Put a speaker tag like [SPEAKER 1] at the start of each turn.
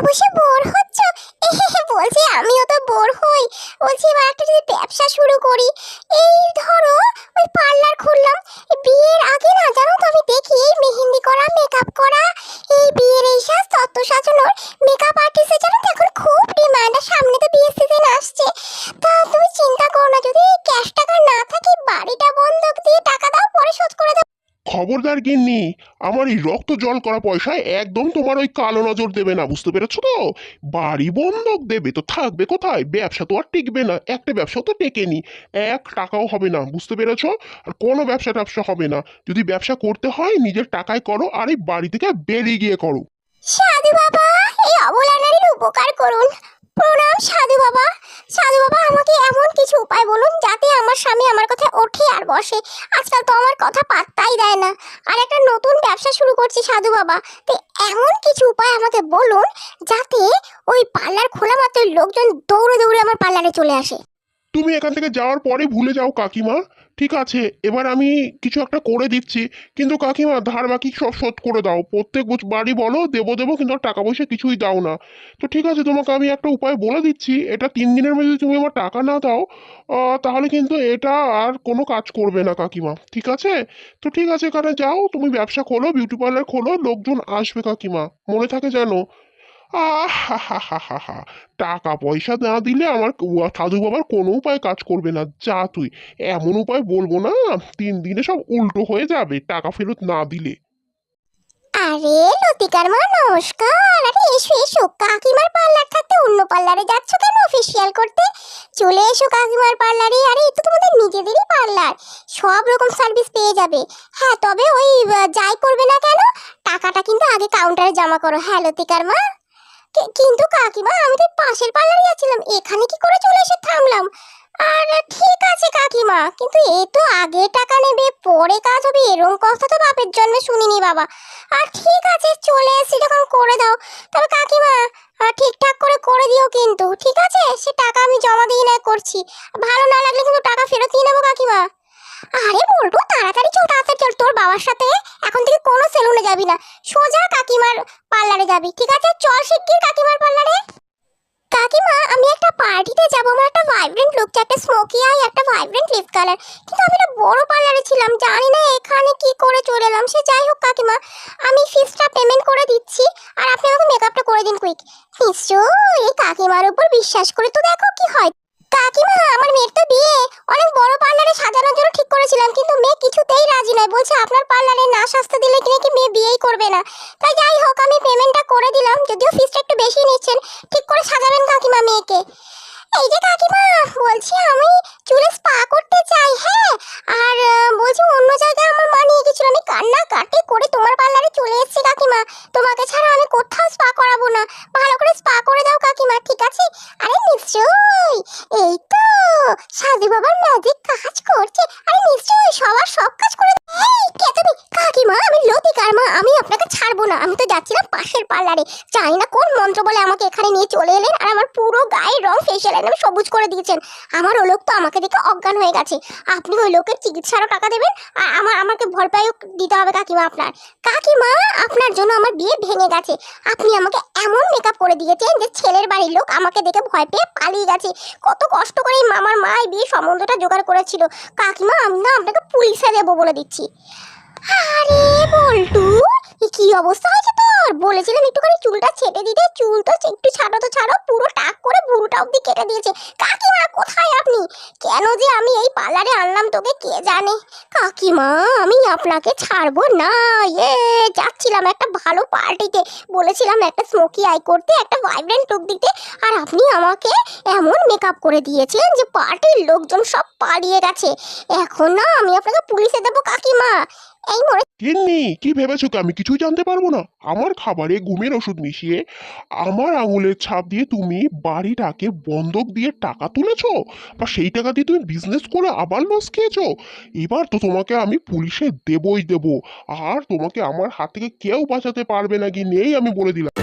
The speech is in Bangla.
[SPEAKER 1] বসে বোর হচ্ছ? বলছি আমিও তো বোর হই। বলছি এবার একটা যদি ব্যবসা শুরু করি। এই ধরো
[SPEAKER 2] খবরদার গিন্নি, আমার এই রক্ত জল করা পয়সায় একদম তোমার ওই কালো নজর দেবে না, বুঝতে পেরেছ তো? বাড়ি বন্ধক দেবে তো থাকবে কোথায়? ব্যবসা তো আর টিকবে না, একটা ব্যবসা তো টেকেনি, এক টাকাও হবে না, বুঝতে পেরেছ? আর কোনো ব্যবসা ট্যাবসা হবে না, যদি ব্যবসা করতে হয় নিজের টাকায় করো, আর এই বাড়ি থেকে বেরিয়ে গিয়ে করো।
[SPEAKER 1] সাধু বাবা, এই অবলা নারীর উপকার করুন। প্রণাম, সাধু বাবা। সাধু বাবা, আমাকে এমন কিছু উপায় বলুন যাতে আমার স্বামী আমার কথা ওঠে আর বসে। আজকাল তো আমার কথা পাত্তাই দেয় না। আর একটা নতুন ব্যবসা শুরু করছি, সাধু বাবা। তো এমন কিছু উপায় আমাকে বলুন যাতে ওই পার্লার খোলা মাত্র লোকজন দৌড়ে দৌড়ে আমার পার্লারে চলে আসে।
[SPEAKER 2] তুমি এখান থেকে যাওয়ার পরে ভুলে যাও, কাকিমা। ঠিক আছে, এবার আমি কিছু একটা করে দিচ্ছি। কিন্তু কাকিমা, ধার বাকি সব শোধ করে দাও। প্রত্যেক বাড়ি বলো, দেবো দেবো, কিন্তু টাকা পয়সা কিছুই দাও না। তো ঠিক আছে, তোমাকে আমি একটা উপায় বলে দিচ্ছি। এটা তিন দিনের মধ্যে তুমি আমার টাকা না দাও তাহলে কিন্তু এটা আর কোনো কাজ করবে না কাকিমা। ঠিক আছে? তো ঠিক আছে, এখানে যাও, তুমি ব্যবসা খোলো বিউটি পার্লার খোলো, লোকজন আসবে কাকিমা। মনে থাকে জানো টাকা পয়সা না দিলে আমার সাধু বাবার কোনো উপায় কাজ করবে না। যা তুই। এমন উপায় বলব না, তিন দিনে সব উল্টো হয়ে যাবে টাকা ফেরত না দিলে।
[SPEAKER 1] আরে, লতিকার মা নমস্কার আরে, এসো এসো। কাকিমার পার্লার থাকতে অন্য পার্লারে যাচ্ছ কেন অফিসিয়াল করতে? চলে এসো কাকিমার পার্লারে। আরে এটা তোমাদের নিজেদেরই পার্লার। সব রকম সার্ভিস পেয়ে যাবে। হ্যাঁ তবে ওই যাই করবে না কেন? টাকাটা কিন্তু আগে কাউন্টারে জমা করো। হ্যাঁ লতিকার মা? কিন্তু কাকিমা, আমি তো পাশের পার্লারে যাচ্ছিলাম এখানে কি করে চলে এসে থামলাম? আর ঠিক আছে কাকিমা, কিন্তু এ তো আগে টাকা নেবে, পরে কাজ হবে এরকম কথা তো বাপের জন্মে শুনিনি বাবা। আর ঠিক আছে, চলে এসেছি যখন করে দাও। তবে কাকিমা ঠিকঠাক করে করে দিও কিন্তু, ঠিক আছে? সে টাকা আমি জমা দিয়ে না করছি। ভালো না লাগলে কিন্তু টাকা ফেরত দিয়ে নেব কাকিমা। আরে বলব, তাড়াতাড়ি চল তাড়াতাড়ি চল। তোর বাবার সাথে এখন থেকে কোনো সেলুনে যাবি না। সোজা কাকিমার পার্লারে যাবি, ঠিক আছে? চল শিগগির কাকিমার পার্লারে। কাকিমা, আমি একটা পার্টিতে যাব। আমার একটা ভাইব্রেন্ট লুক চাই একটা স্মোকি আই একটা ভাইব্রেন্ট লিপ কালার কিন্তু আমি একটা বড় পার্লারে ছিলাম, জানি না এখানে কি করে চলে এলাম। সে যাই হোক কাকিমা, আমি ফিসটা পেমেন্ট করে দিচ্ছি, আর আপনি আমাকে মেকআপটা করে দিন কুইক নিশ্চয়ই, এই কাকিমার উপর বিশ্বাস করে তো দেখো কি হয়। কাকিমা, আমার মেয়ের তো বিয়ে অনেক বড় পার্লারে সাজানোর জন্য ঠিক করেছিলাম কিন্তু মেয়ে কিছুতেই রাজি নয় বলছে আপনার পার্লারে না সাজতে দিলে কি নাকি মেয়ে বিয়েই করবে না তাই যাই হোক আমি পেমেন্টটা করে দিলাম যদিও ফিসটা একটু বেশি নিচ্ছেন, ঠিক করে সাজাবেন কাকিমা মেয়েকে। এই যে কাকিমা, বলছি আমি চুলে স্পা করতে চাই হ্যাঁ? আর বলছি অন্য জায়গায় আমার মা নিয়ে গেছিল, আমি কান্না কাটি করে তোমার পার্লারে চলে এসেছি কাকিমা। তোমাকে ছাড়া আমি কোথাও স্পা করাবো না। ভালো করে স্পা করে দাও কাকিমা, ঠিক আছে? আরে নিশ্চয়ই, এই বাবার ম্যাজিক কাজ করছে। আরে নিশ্চয়ই সবার সব কাজ করে এই কাকিমা, আমি লতিকার মা, আমি আপনাকে ছাড়বো না। আমি তো যাচ্ছিলাম পাশের পার্লারে। জানি না কোন মন্ত্র বলে আমাকে এখানে নিয়ে চলে এলেন আর আমার পুরো গায়ের রং ফেসিয়াল একদম সবুজ করে দিয়েছেন। আমার ও লোক তো আমাকে দেখে অজ্ঞান হয়ে গেছে। আপনি ওই লোকের চিকিৎসারও টাকা দেবেন আর আমার আমাকে ভরপাইও দিতে হবে কাকিমা আপনার। কাকিমা, আপনার জন্য আমার বিয়ে ভেঙে গেছে। আপনি আমাকে এমন মেকআপ করে দিয়েছেন যে ছেলের বাড়ির লোক আমাকে দেখে ভয় পেয়ে পালিয়ে গেছে। কত কষ্ট করে মামার মা এই বিয়ে সম্বন্ধটা জোগাড় করেছিল। কাকিমা, আমি না আপনাকে পুলিশে দেবো বলে দিচ্ছি। আরে বল্টু কি অবস্থা হয়েছে তোর? বলেছিলাম একটুখানি চুলটা ছেটে দিতে। চুল তো একটু ছাড়ো তো ছাড়ো, পুরো টাক করে ভুরুটা অব্দি কেটে দিয়েছে। কাকিমা, কোথায় আপনি? কেন যে আমি এই পার্লারে আনলাম তোকে, কে জানে? কাকিমা, আমি আপনাকে ছাড়বো না ইয়ে। যাচ্ছিলাম একটা ভালো পার্টিতে। বলেছিলাম একটা স্মোকি আই করতে, একটা ভাইব্রেন্ট লুক দিতে, আর আপনি আমাকে এমন মেকআপ করে দিয়েছেন যে পার্টির লোকজন সব পালিয়ে গেছে। এখন না আমি আপনাকে পুলিশে দেবো, কাকিমা। এই মরে
[SPEAKER 2] গিন্নি, কি ভেবেছো কি? আমি কিছুই জানতে পারব না। আমার খাবারে ঘুমের ওষুধ মিশিয়ে আমার আঙুলের ছাপ দিয়ে তুমি বাড়িটাকে বন্ধক দিয়ে টাকা তুলেছো? বা সেই টাকা দিয়ে তুমি বিজনেস করে আবার লস খেয়েছো? এবার তো তোমাকে আমি পুলিশে দেবই দেবো। আর তোমাকে আমার হাত থেকে কেউ বাঁচাতে পারবে নাকি এই আমি বলে দিলাম।